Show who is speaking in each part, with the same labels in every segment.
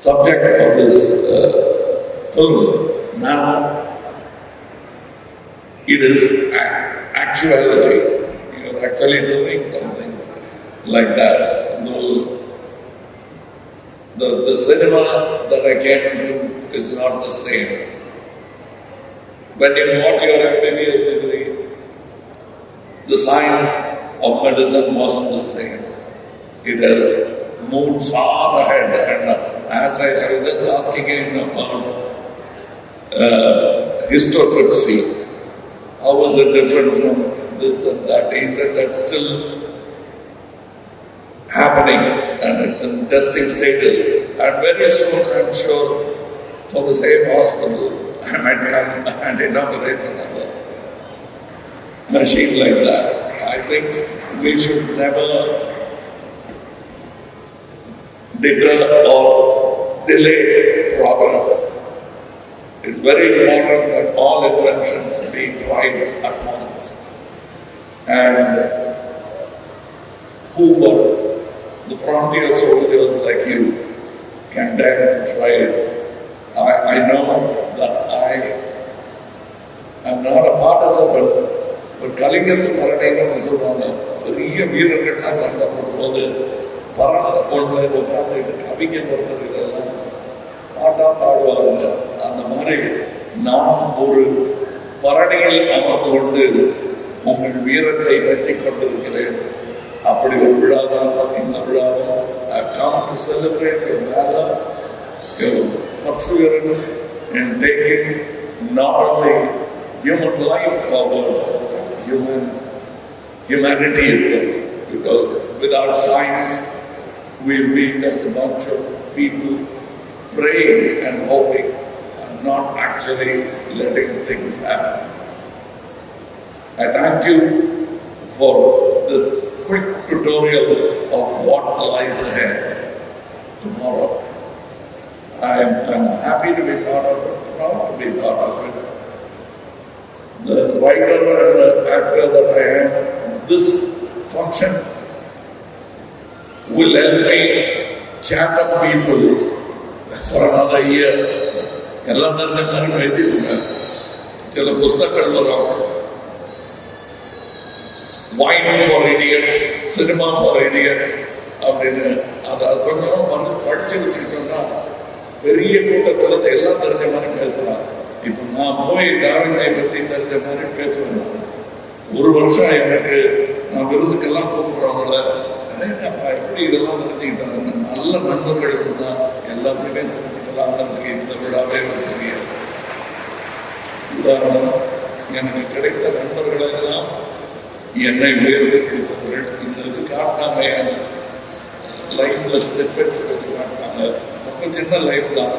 Speaker 1: subject of this uh, film. Now, it is actuality. You are actually doing something like that. Those, the, the cinema that I came into is not the same. When you got your MBBS degree, the science of medicine wasn't the same. It has moved far ahead. And as I, I was just asking him about uh, histocrypsy, how is it different from this and that? He said that's still happening and it's in testing status. And very soon, I'm sure, for the same hospital, I might come and inaugurate another machine like that. I think we should never deter or delay progress. It's very important that all inventions be tried at once. And who but the frontier soldiers like you can dare to try it. I, I know that I am not a participant, but கலிங்கத்து பரடைன்னு சொல்லுவாங்க பெரிய வீரர்கள்லாம் சண்டை போடும்போது பறந்த கொண்டு உட்காந்துட்டு கவிஞர் ஒருத்தர் இதெல்லாம் பாட்டா பாடுவாங்க அந்த மாதிரி நான் ஒரு பரணியில் அமர்ந்து கொண்டு உங்கள் வீரத்தை வெற்றிக் கொண்டிருக்கிறேன் அப்படி ஒரு விழாதான் இந்த விழாவும் I come to celebrate your valor, your perseverance in taking not only human life forward, human humanity itself. Because without science, we'll be just a bunch of people praying and hoping and not actually letting things happen. I thank you for this quick tutorial of what lies ahead tomorrow. I'm, happy to be part of it, proud to be part of it. The writer and the actor that I am, this function will help me chat up people for another year. எல்லாம் தெரிஞ்ச சில புஸ்தகங்கள் வரும். Wine for idiot cinema for idiot அப்படின்னு. அதை கொஞ்சம் வந்து படிச்சு வச்சுக்கிட்டோம்னா பெரிய கூட்டத்தில் எல்லாம் தெரிஞ்ச மாதிரி பேசலாம். இப்போ நான் போய் டாவின்சியை பற்றி தெரிஞ்ச மாதிரி பேசுவேன். ஒரு வருஷம் எனக்கு நான் விருதுக்கெல்லாம் கூப்பிடுறவங்கள எப்படி இதெல்லாம் தெரிஞ்சுக்கிட்டாங்க? நல்ல நண்பர்கள். இருந்தால் எல்லாத்தையுமே தெரிஞ்சுக்கலாம்ன்றதுக்கு இந்த விழாவே ஒரு பெரிய உதாரணம் எனக்கு கிடைத்த நண்பர்களெல்லாம் என்னை உயர்ந்து பிடித்தவர்கள் இந்த இது காட்டாம லைஃப்ல ஸ்டெப்ஸ் காட்டினாங்க ரொம்ப சின்ன லைஃப் தான்.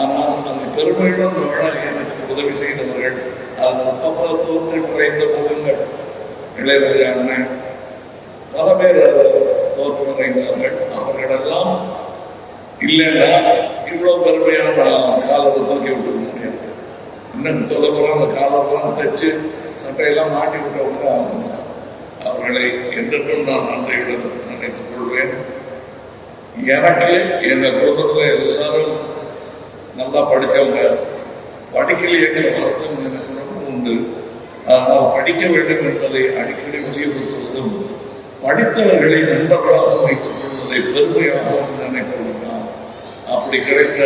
Speaker 1: ஆனால் அந்த பெருமையுடன் வாழ எனக்கு உதவி செய்தவர்கள். அது அப்பப்போ தோன்றி குறைந்த முகங்கள். இளையராஜா அண்ணன் பல பேர் தோற்று நிறைந்தவர்கள் அவர்களெல்லாம் இல்லைன்னா இவ்வளவு பெருமையான காலத்தை தூக்கி விட்டு முடியாது. இன்னும் சொல்ல அந்த காலெல்லாம் தைச்சு சட்டையெல்லாம் மாட்டி விட்டவங்க அவங்க அவர்களை என்றென்றும் நான் நன்றியுடன் நினைத்துக் கொள்வேன். எனக்கு எங்க குடும்பத்துல எல்லாரும் நல்லா படிச்சவங்க. படிக்கலையேங்கிற வருத்தம் எனக்கு ரொம்ப உண்டு. ஆனால் படிக்க வேண்டும் என்பதை அடிக்கடி வலியுறுத்துவதும் படித்தவர்களை நண்பர்களாக வைத்துக் கொள்வதை பெருமையாகவும் நினைப்பதும் தான் அப்படி கிடைத்த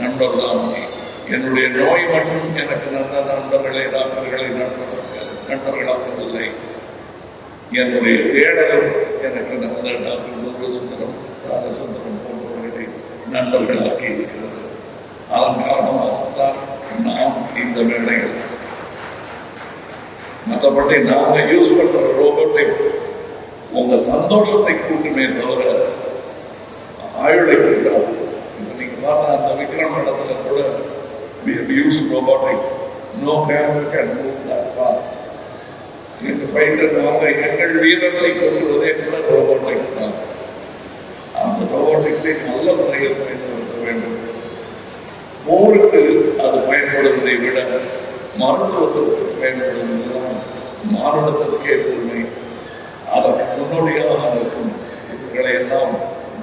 Speaker 1: நண்பர் தான் என்னுடைய நோய் மட்டும் எனக்கு நல்ல நண்பர்களை டாக்டர்களை நண்பர்கள் நண்பர்களாகவில்லை என்னுடைய தேடலும் எனக்கு நல்ல டாக்டர் முருகசுந்தரம் ராமசுந்தரம் போன்றவர்களை நண்பர்களாக்கி இருக்கிறது. அதன் காரணமாகத்தான் நாம் இந்த வேலைகள் மற்றபடி நாங்க யூஸ் பண்ற ரோபோட்டை உங்க சந்தோஷத்தை கூட்டுமே தவிர ஆயுளை கூட்டாது இப்ப நீங்க பார்த்தா அந்த விக்ரம் இடத்துல கூட use robotics no camera can move that fast இந்த ஃபைட்டர் நாங்கள் எங்கள் வீரத்தை கொள்வதே கூட ரோபோட்டிக்ஸ் தான். அந்த ரோபோட்டிக்ஸை நல்ல முறையில் பயன்படுத்த வேண்டும். போருக்கு அது பயன்படுவதை விட மருத்துவத்திற்கு பயன்படுவதுதான் மானுடத்திற்கே உண்மை. அதற்கு முன்னோடியாக இருக்கும் இவர்களை எல்லாம்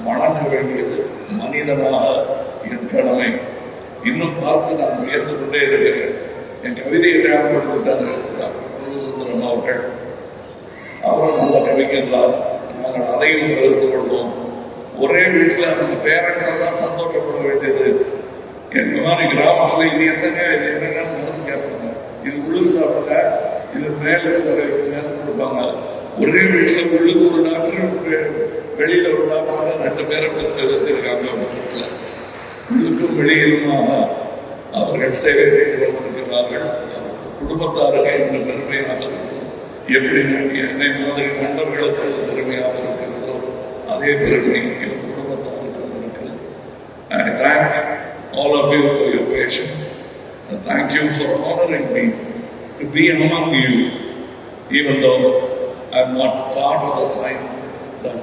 Speaker 1: வணங்க வேண்டியது மனிதனாக என் கடமை. இன்னும் பார்த்து நான் உயர்ந்து கொண்டே இருக்கிறேன். என் கவிதையை ஞாபகப்படுத்திட்டார் சுந்தரம் அவர்கள். அவரும் நல்ல கவிஞர் தான். நாங்கள் அதையும் பகிர்ந்து கொள்வோம். ஒரே வீட்டில் அவங்க பேரண்ட்ஸ் தான் சந்தோஷப்பட வேண்டியது. எங்க மாதிரி கிராமத்தில் இது என்னங்க இது என்னங்க மருந்து கேட்பாங்க. இது உள்ளுக்கு சாப்பிடுங்க இது மேலே தடவை கொடுப்பாங்க. ஒரே வீட்டில் உள்ளுக்கு ஒரு டாக்டர் வெளியில ஒரு டாக்டர் ரெண்டு பேரை பெற்று வச்சிருக்காங்க. வீட்டுல. உள்ளுக்கும் வெளியிலுமாக அவர்கள் சேவை செய்து கொண்டிருக்கிறார்கள் குடும்பத்தாருக்கு இந்த பெருமையாக இருக்கும் எப்படி என்னை மாதிரி நண்பர்களுக்கு அது பெருமையாக இருக்கிறதோ அதே பெருமை என் குடும்பத்தாருக்கும் இருக்கிறது I thank all of you for your patience. And thank you for honoring me to be among you, even though I'm not part of the science that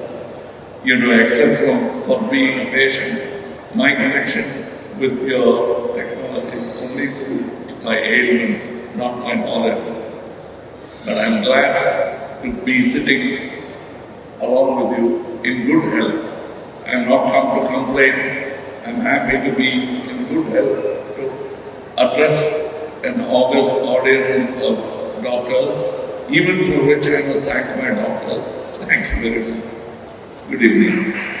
Speaker 1: you know, except from for being a patient. My connection with your technology only through my ailment, not my knowledge. But I'm glad to be sitting along with you in good health. I'm not come to complain. I'm happy to be in good health to address an august audience of doctors, even for which I must thank my doctors. Thank you very much. Good evening.